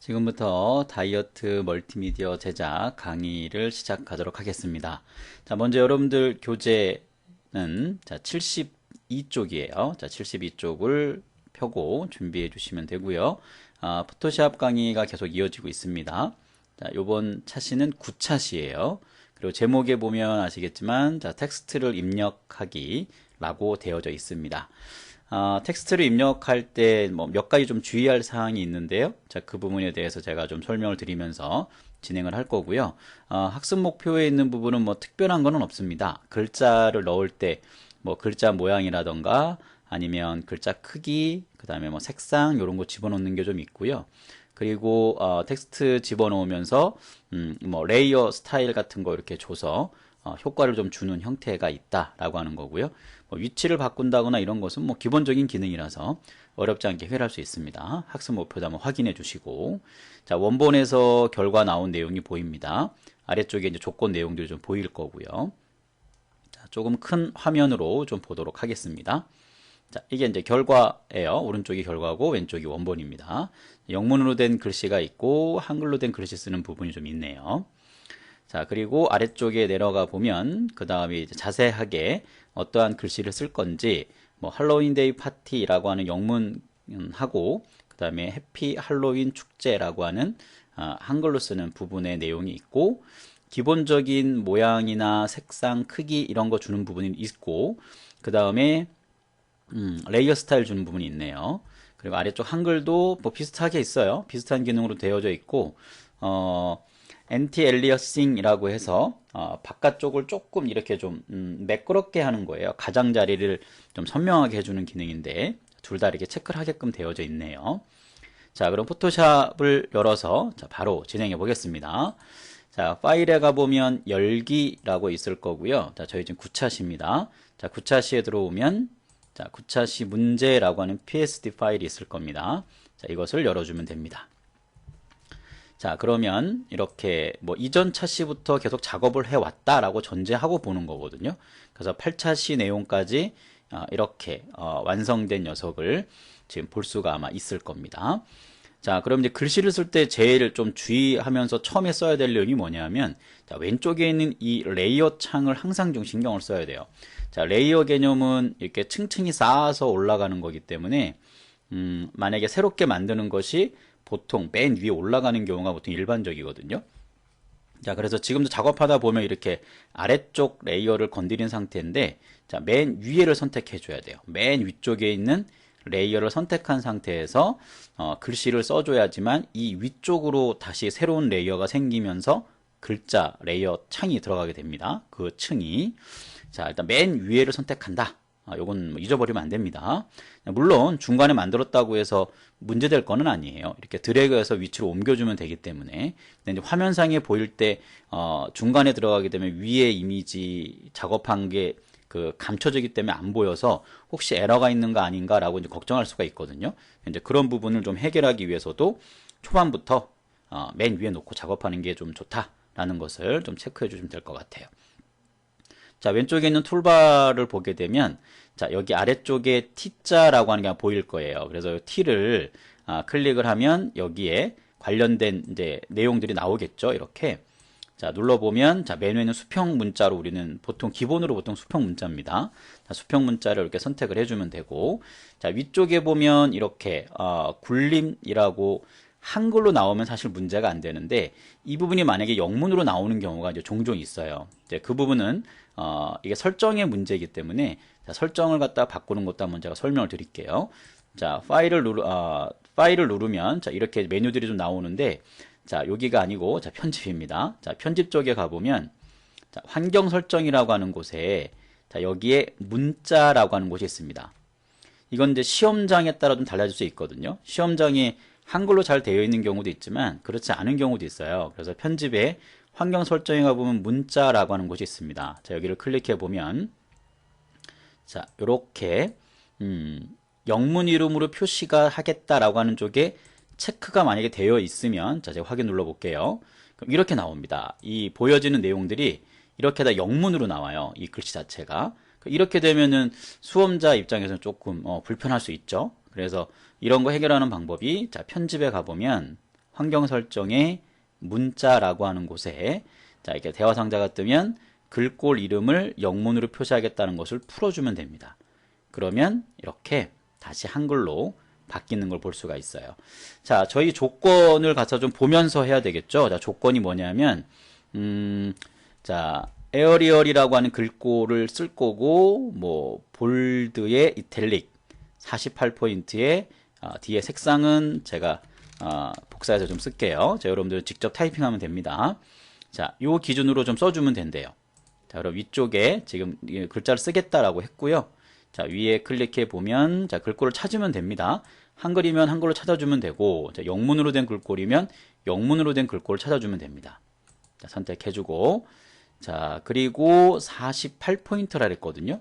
지금부터 다이어트 멀티미디어 제작 강의를 시작하도록 하겠습니다. 자, 먼저 여러분들 교재는 자, 72쪽이에요. 자, 72쪽을 펴고 준비해 주시면 되고요. 아, 포토샵 강의가 계속 이어지고 있습니다. 자, 요번 차시는 9차시예요. 그리고 제목에 보면 아시겠지만 자, 텍스트를 입력하기 라고 되어져 있습니다. 어, 텍스트를 입력할 때 뭐 몇 가지 좀 주의할 사항이 있는데요. 자, 그 부분에 대해서 제가 좀 설명을 드리면서 진행을 할 거고요. 어, 학습 목표에 있는 부분은 뭐 특별한 거는 없습니다. 글자를 넣을 때 뭐 글자 모양이라던가 아니면 글자 크기, 그 다음에 뭐 색상 이런 거 집어넣는 게 좀 있고요. 그리고 어, 텍스트 집어넣으면서 음, 뭐 레이어 스타일 같은 거 이렇게 줘서 어, 효과를 좀 주는 형태가 있다라고 하는 거고요. 뭐 위치를 바꾼다거나 이런 것은 뭐 기본적인 기능이라서 어렵지 않게 해결할 수 있습니다. 학습 목표도 한번 확인해 주시고 자 원본에서 결과 나온 내용이 보입니다. 아래쪽에 이제 조건 내용들이 좀 보일 거고요. 자, 조금 큰 화면으로 좀 보도록 하겠습니다. 자, 이게 이제 결과예요. 오른쪽이 결과고 왼쪽이 원본입니다. 영문으로 된 글씨가 있고 한글로 된 글씨 쓰는 부분이 좀 있네요. 자, 그리고 아래쪽에 내려가 보면 그 다음에 자세하게 어떠한 글씨를 쓸 건지 뭐 할로윈데이 파티라고 하는 영문하고 그 다음에 해피 할로윈 축제라고 하는 아, 한글로 쓰는 부분의 내용이 있고 기본적인 모양이나 색상, 크기 이런 거 주는 부분이 있고 그 다음에 음, 레이어 스타일 주는 부분이 있네요. 그리고 아래쪽 한글도 뭐 비슷하게 있어요. 비슷한 기능으로 되어져 있고 어, 엔티 엘리어싱이라고 해서 어, 바깥쪽을 조금 이렇게 좀 음, 매끄럽게 하는 거예요. 가장자리를 좀 선명하게 해주는 기능인데 둘 다 이렇게 체크를 하게끔 되어져 있네요. 자, 그럼 포토샵을 열어서 자, 바로 진행해 보겠습니다. 자, 파일에 가보면 열기라고 있을 거고요. 자, 저희 지금 9차시입니다. 자, 9차시에 들어오면 자, 9차시 문제라고 하는 PSD 파일이 있을 겁니다. 자, 이것을 열어주면 됩니다. 자, 그러면 이렇게 뭐 이전 차시부터 계속 작업을 해왔다라고 전제하고 보는 거거든요. 그래서 8차시 내용까지 어, 이렇게 어, 완성된 녀석을 지금 볼 수가 아마 있을 겁니다. 자, 그럼 이제 글씨를 쓸 때 제일 좀 주의하면서 처음에 써야 될 내용이 뭐냐면 자, 왼쪽에 있는 이 레이어 창을 항상 좀 신경을 써야 돼요. 자, 레이어 개념은 이렇게 층층이 쌓아서 올라가는 거기 때문에 음, 만약에 새롭게 만드는 것이 보통 맨 위에 올라가는 경우가 보통 일반적이거든요. 자, 그래서 지금도 작업하다 보면 이렇게 아래쪽 레이어를 건드린 상태인데, 자, 맨 위에를 선택해 줘야 돼요. 맨 위쪽에 있는 레이어를 선택한 상태에서 어, 글씨를 써줘야지만 이 위쪽으로 다시 새로운 레이어가 생기면서 글자 레이어 창이 들어가게 됩니다. 그 층이. 자, 일단 맨 위에를 선택한다. 아, 요건 뭐 잊어버리면 안 됩니다. 물론 중간에 만들었다고 해서 문제될 거는 아니에요. 이렇게 드래그해서 위치로 옮겨주면 되기 때문에. 근데 화면상에 보일 때 어, 중간에 들어가게 되면 위에 이미지 작업한 게 그 감춰지기 때문에 안 보여서 혹시 에러가 있는 거 아닌가라고 이제 걱정할 수가 있거든요. 이제 그런 부분을 좀 해결하기 위해서도 초반부터 어, 맨 위에 놓고 작업하는 게 좀 좋다라는 것을 좀 체크해 주시면 될 것 같아요. 자, 왼쪽에 있는 툴바를 보게 되면 자, 여기 아래쪽에 T자라고 하는 게 보일 거예요. 그래서 T를 아, 클릭을 하면 여기에 관련된 이제 내용들이 나오겠죠. 이렇게. 자, 눌러보면, 자, 메뉴에 는 수평 문자로 우리는 보통, 기본으로 보통 수평 문자입니다. 자, 수평 문자를 이렇게 선택을 해주면 되고, 자, 위쪽에 보면 이렇게, 어, 굴림이라고 한글로 나오면 사실 문제가 안 되는데, 이 부분이 만약에 영문으로 나오는 경우가 이제 종종 있어요. 이제 그 부분은 어, 이게 설정의 문제이기 때문에 자, 설정을 갖다 바꾸는 것도 한번 제가 설명을 드릴게요. 자, 파일을 누르 어, 파일을 누르면 자, 이렇게 메뉴들이 좀 나오는데 자, 여기가 아니고 자, 편집입니다. 자, 편집 쪽에 가 보면 자, 환경 설정이라고 하는 곳에 자, 여기에 문자라고 하는 곳이 있습니다. 이건 이제 시험장에 따라 좀 달라질 수 있거든요. 시험장이 한글로 잘 되어 있는 경우도 있지만 그렇지 않은 경우도 있어요. 그래서 편집에 환경 설정에 가보면 문자라고 하는 곳이 있습니다. 자, 여기를 클릭해 보면 자, 이렇게 음, 영문 이름으로 표시가 하겠다라고 하는 쪽에 체크가 만약에 되어 있으면 자, 제가 확인 눌러 볼게요. 그럼 이렇게 나옵니다. 이 보여지는 내용들이 이렇게 다 영문으로 나와요. 이 글씨 자체가. 이렇게 되면은 수험자 입장에서는 조금 어, 불편할 수 있죠. 그래서 이런 거 해결하는 방법이 자, 편집에 가보면 환경 설정에 문자라고 하는 곳에 자 이렇게 대화 상자가 뜨면 글꼴 이름을 영문으로 표시하겠다는 것을 풀어주면 됩니다. 그러면 이렇게 다시 한글로 바뀌는 걸 볼 수가 있어요. 자, 저희 조건을 갖다 좀 보면서 해야 되겠죠. 자, 조건이 뭐냐면, 음, 자, 에어리얼이라고 하는 글꼴을 쓸 거고, 뭐, 볼드의 이탈릭 48포인트에 어, 뒤에 색상은 제가 어, 복사해서 좀 쓸게요. 자, 여러분들 직접 타이핑하면 됩니다. 자, 요 기준으로 좀 써주면 된대요. 자, 그럼 위쪽에 지금 글자를 쓰겠다라고 했고요. 자, 위에 클릭해 보면 자, 글꼴을 찾으면 됩니다. 한글이면 한글로 찾아주면 되고 자, 영문으로 된 글꼴이면 영문으로 된 글꼴을 찾아주면 됩니다. 자, 선택해주고 자, 그리고 48포인트라 그랬거든요.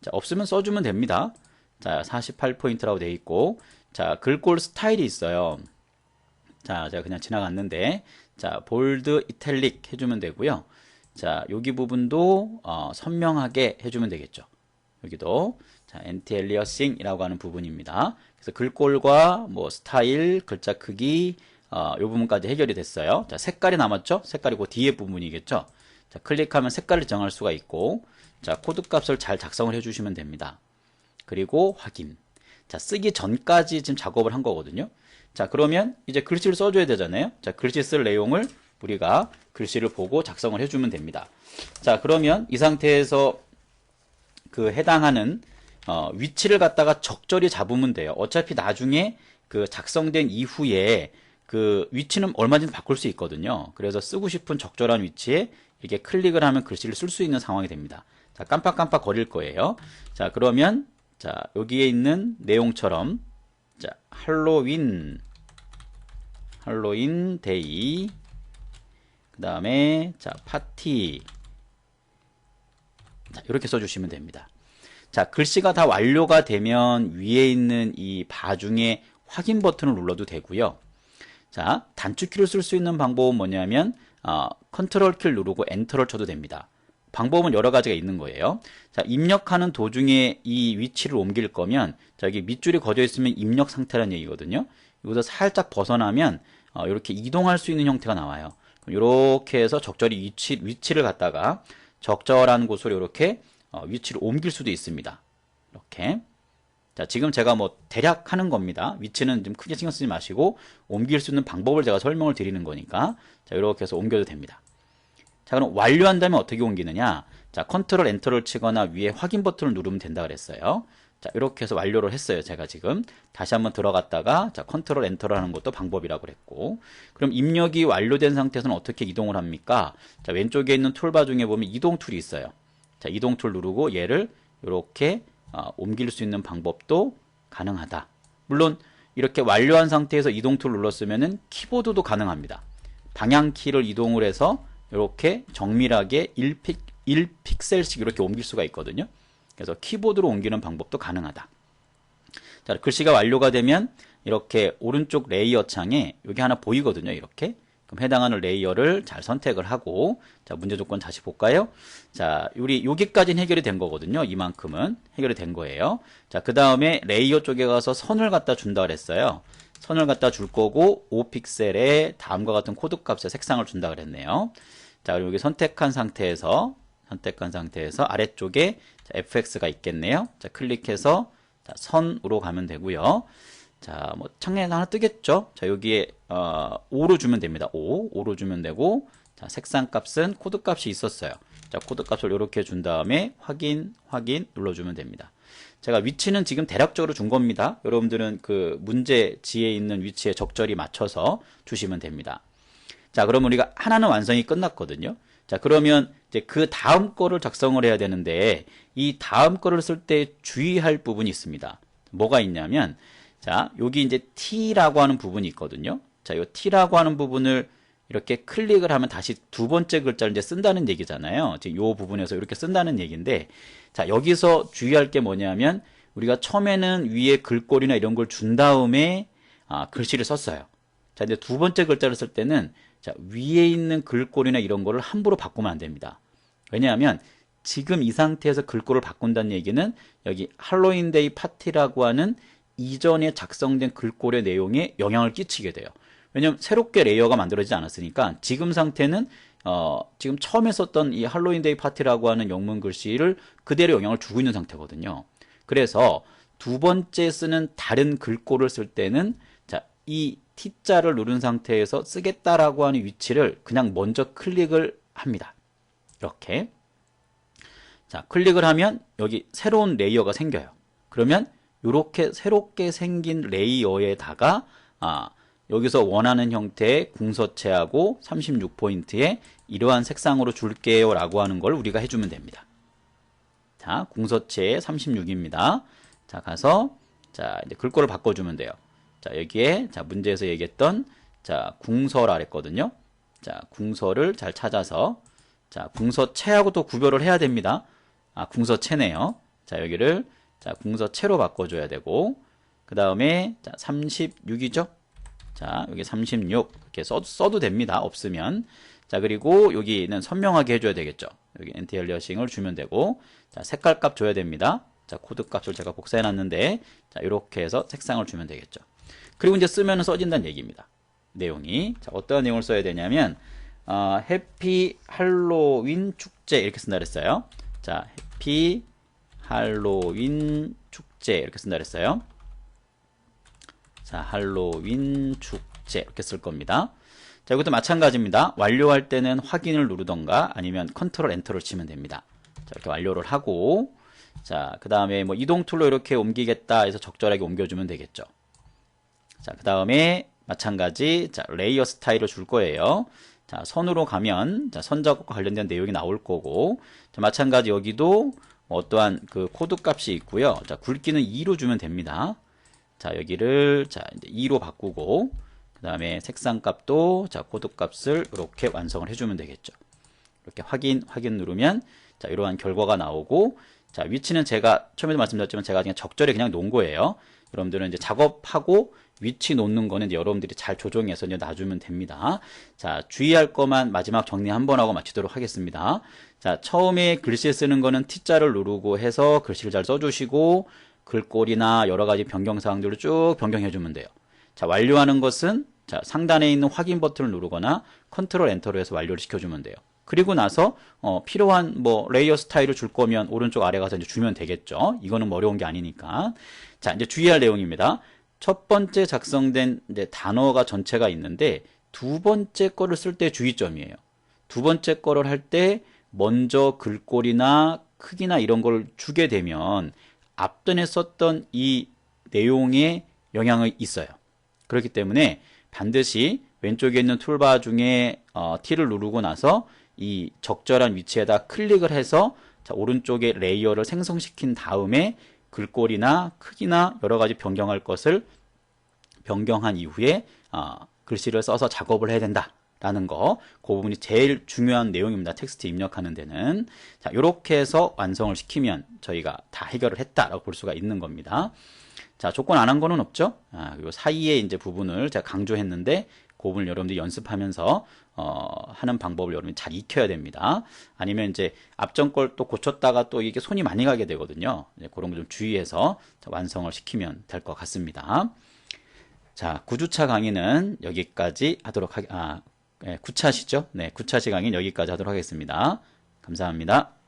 자, 없으면 써주면 됩니다. 자, 48포인트라고 돼 있고 자, 글꼴 스타일이 있어요. 자, 제가 그냥 지나갔는데 자, 볼드 이탈릭 해주면 되고요. 자, 여기 부분도 어, 선명하게 해주면 되겠죠. 여기도 자, 엔티 엘리어싱이라고 하는 부분입니다. 그래서 글꼴과 뭐 스타일, 글자 크기 어, 이 부분까지 해결이 됐어요. 자, 색깔이 남았죠? 색깔이 그 뒤에 부분이겠죠? 자, 클릭하면 색깔을 정할 수가 있고 자, 코드 값을 잘 작성을 해 주시면 됩니다. 그리고 확인. 자, 쓰기 전까지 지금 작업을 한 거거든요. 자, 그러면 이제 글씨를 써줘야 되잖아요. 자, 글씨 쓸 내용을 우리가 글씨를 보고 작성을 해주면 됩니다. 자, 그러면 이 상태에서 그 해당하는 어, 위치를 갖다가 적절히 잡으면 돼요. 어차피 나중에 그 작성된 이후에 그 위치는 얼마든지 바꿀 수 있거든요. 그래서 쓰고 싶은 적절한 위치에 이렇게 클릭을 하면 글씨를 쓸 수 있는 상황이 됩니다. 자, 깜빡깜빡 거릴 거예요. 자, 그러면 자, 여기에 있는 내용처럼 자, 할로윈 할로윈 데이 그 다음에 자 파티 자, 이렇게 써주시면 됩니다. 자, 글씨가 다 완료가 되면 위에 있는 이 바 중에 확인 버튼을 눌러도 되고요. 자, 단축키를 쓸 수 있는 방법은 뭐냐면 어, 컨트롤 키를 누르고 엔터를 쳐도 됩니다. 방법은 여러 가지가 있는 거예요. 자, 입력하는 도중에 이 위치를 옮길 거면 자, 여기 밑줄이 거져 있으면 입력 상태라는 얘기거든요. 여기서 살짝 벗어나면 어, 이렇게 이동할 수 있는 형태가 나와요. 이렇게 해서 적절히 위치, 위치를 갖다가 적절한 곳으로 이렇게 어, 위치를 옮길 수도 있습니다. 이렇게. 자, 지금 제가 뭐 대략 하는 겁니다. 위치는 좀 크게 신경 쓰지 마시고 옮길 수 있는 방법을 제가 설명을 드리는 거니까 자, 이렇게 해서 옮겨도 됩니다. 자, 그럼 완료한다면 어떻게 옮기느냐? 자, 컨트롤 엔터를 치거나 위에 확인 버튼을 누르면 된다 그랬어요. 자, 이렇게 해서 완료를 했어요. 제가 지금 다시 한번 들어갔다가 자, 컨트롤 엔터를 하는 것도 방법이라고 그랬고. 그럼 입력이 완료된 상태에서는 어떻게 이동을 합니까? 자, 왼쪽에 있는 툴바 중에 보면 이동 툴이 있어요. 자, 이동 툴 누르고 얘를 이렇게 어, 옮길 수 있는 방법도 가능하다. 물론 이렇게 완료한 상태에서 이동 툴 눌렀으면 은 키보드도 가능합니다. 방향 키를 이동을 해서 이렇게 정밀하게 1픽, 1픽셀씩 이렇게 옮길 수가 있거든요. 그래서 키보드로 옮기는 방법도 가능하다. 자, 글씨가 완료가 되면 이렇게 오른쪽 레이어 창에 여기 하나 보이거든요. 이렇게. 그럼 해당하는 레이어를 잘 선택을 하고 자, 문제 조건 다시 볼까요? 자, 우리 여기까지는 해결이 된 거거든요. 이만큼은 해결이 된 거예요. 자, 그다음에 레이어 쪽에 가서 선을 갖다 준다 그랬어요. 선을 갖다 줄 거고 5픽셀에 다음과 같은 코드 값의 색상을 준다 그랬네요. 자, 그리고 여기 선택한 상태에서 선택한 상태에서 아래쪽에 자, fx가 있겠네요. 자, 클릭해서 자, 선으로 가면 되고요. 자, 뭐 창에 하나 뜨겠죠? 자, 여기에 어, 5로 주면 됩니다. 5, 5로 주면 되고 자, 색상 값은 코드 값이 있었어요. 자, 코드 값을 이렇게 준 다음에 확인, 확인 눌러주면 됩니다. 제가 위치는 지금 대략적으로 준 겁니다. 여러분들은 그 문제지에 있는 위치에 적절히 맞춰서 주시면 됩니다. 자, 그럼 우리가 하나는 완성이 끝났거든요. 자, 그러면 이제 그 다음 거를 작성을 해야 되는데 이 다음 거를 쓸 때 주의할 부분이 있습니다. 뭐가 있냐면 자, 여기 이제 T라고 하는 부분이 있거든요. 자, 이 T라고 하는 부분을 이렇게 클릭을 하면 다시 두 번째 글자를 이제 쓴다는 얘기잖아요. 지금 이 부분에서 이렇게 쓴다는 얘기인데, 자, 여기서 주의할 게 뭐냐면, 우리가 처음에는 위에 글꼴이나 이런 걸 준 다음에, 아, 글씨를 썼어요. 자, 근데 두 번째 글자를 쓸 때는, 자, 위에 있는 글꼴이나 이런 거를 함부로 바꾸면 안 됩니다. 왜냐하면, 지금 이 상태에서 글꼴을 바꾼다는 얘기는, 여기 할로윈데이 파티라고 하는 이전에 작성된 글꼴의 내용에 영향을 끼치게 돼요. 왜냐면 새롭게 레이어가 만들어지지 않았으니까 지금 상태는 어, 지금 처음에 썼던 이 할로윈데이 파티라고 하는 영문 글씨를 그대로 영향을 주고 있는 상태거든요. 그래서 두 번째 쓰는 다른 글꼴을 쓸 때는 자, 이 T자를 누른 상태에서 쓰겠다라고 하는 위치를 그냥 먼저 클릭을 합니다. 이렇게. 자, 클릭을 하면 여기 새로운 레이어가 생겨요. 그러면 이렇게 새롭게 생긴 레이어에다가 아, 여기서 원하는 형태의 궁서체하고 36포인트에 이러한 색상으로 줄게요 라고 하는 걸 우리가 해주면 됩니다. 자, 궁서체 36입니다. 자, 가서 자, 이제 글꼴을 바꿔주면 돼요. 자, 여기에 자, 문제에서 얘기했던 자, 궁서라 그랬거든요. 자, 궁서를 잘 찾아서 자, 궁서체하고 또 구별을 해야 됩니다. 아, 궁서체네요. 자, 여기를 자, 궁서체로 바꿔 줘야 되고 그 다음에 자, 36이죠. 자, 여기 36 이렇게 써, 써도 됩니다. 없으면 자, 그리고 여기는 선명하게 해줘야 되겠죠. 여기 엔티 엘리어싱을 주면 되고 자, 색깔 값 줘야 됩니다. 자, 코드 값을 제가 복사해 놨는데 자, 이렇게 해서 색상을 주면 되겠죠. 그리고 이제 쓰면 써진다는 얘기입니다. 내용이 자, 어떤 내용을 써야 되냐면 어, 해피 할로윈 축제 이렇게 쓴다 그랬어요. 자, 해피 할로윈 축제 이렇게 쓴다 그랬어요. 자, 할로윈 축제 이렇게 쓸 겁니다. 자, 이것도 마찬가지입니다. 완료할 때는 확인을 누르던가 아니면 컨트롤 엔터를 치면 됩니다. 자, 이렇게 완료를 하고 자, 그 다음에 뭐 이동 툴로 이렇게 옮기겠다 해서 적절하게 옮겨주면 되겠죠. 자, 그 다음에 마찬가지 자, 레이어 스타일을 줄 거예요. 자, 선으로 가면 자, 선 작업과 관련된 내용이 나올 거고 자, 마찬가지 여기도 뭐 어떠한 그 코드 값이 있고요. 자, 굵기는 2로 주면 됩니다. 자, 여기를 자, 이제 2로 바꾸고 그 다음에 색상 값도 자, 코드 값을 이렇게 완성을 해 주면 되겠죠. 이렇게 확인 확인 누르면 자, 이러한 결과가 나오고 자, 위치는 제가 처음에도 말씀드렸지만 제가 그냥 적절히 그냥 놓은 거예요. 여러분들은 이제 작업하고 위치 놓는 거는 여러분들이 잘 조정해서 이제 놔주면 됩니다. 자, 주의할 것만 마지막 정리 한 번 하고 마치도록 하겠습니다. 자, 처음에 글씨 쓰는 거는 T자를 누르고 해서 글씨를 잘 써주시고 글꼴이나 여러 가지 변경 사항들을 쭉 변경해 주면 돼요. 자, 완료하는 것은 자, 상단에 있는 확인 버튼을 누르거나 컨트롤 엔터로 해서 완료를 시켜주면 돼요. 그리고 나서 어, 필요한 뭐 레이어 스타일을 줄 거면 오른쪽 아래 가서 이제 주면 되겠죠. 이거는 뭐 어려운 게 아니니까. 자, 이제 주의할 내용입니다. 첫 번째 작성된 이제 단어가 전체가 있는데 두 번째 거를 쓸 때 주의점이에요. 두 번째 거를 할 때 먼저 글꼴이나 크기나 이런 걸 주게 되면 앞전에 썼던 이 내용에 영향이 있어요. 그렇기 때문에 반드시 왼쪽에 있는 툴바 중에 어, T를 누르고 나서 이 적절한 위치에다 클릭을 해서 자, 오른쪽에 레이어를 생성시킨 다음에 글꼴이나 크기나 여러 가지 변경할 것을 변경한 이후에 어, 글씨를 써서 작업을 해야 된다. 라는 거, 그 부분이 제일 중요한 내용입니다. 텍스트 입력하는 데는. 자, 이렇게 해서 완성을 시키면 저희가 다 해결을 했다라고 볼 수가 있는 겁니다. 자, 조건 안 한 거는 없죠? 아, 그리고 사이에 이제 부분을 제가 강조했는데, 그 부분을 여러분들이 연습하면서, 어, 하는 방법을 여러분이 잘 익혀야 됩니다. 아니면 이제 앞전 걸 또 고쳤다가 또 이게 손이 많이 가게 되거든요. 그런 거 좀 주의해서 완성을 시키면 될 것 같습니다. 자, 9주차 강의는 여기까지 하도록 하, 아, 네, 9차시죠? 네, 9차 시강인 여기까지 하도록 하겠습니다. 감사합니다.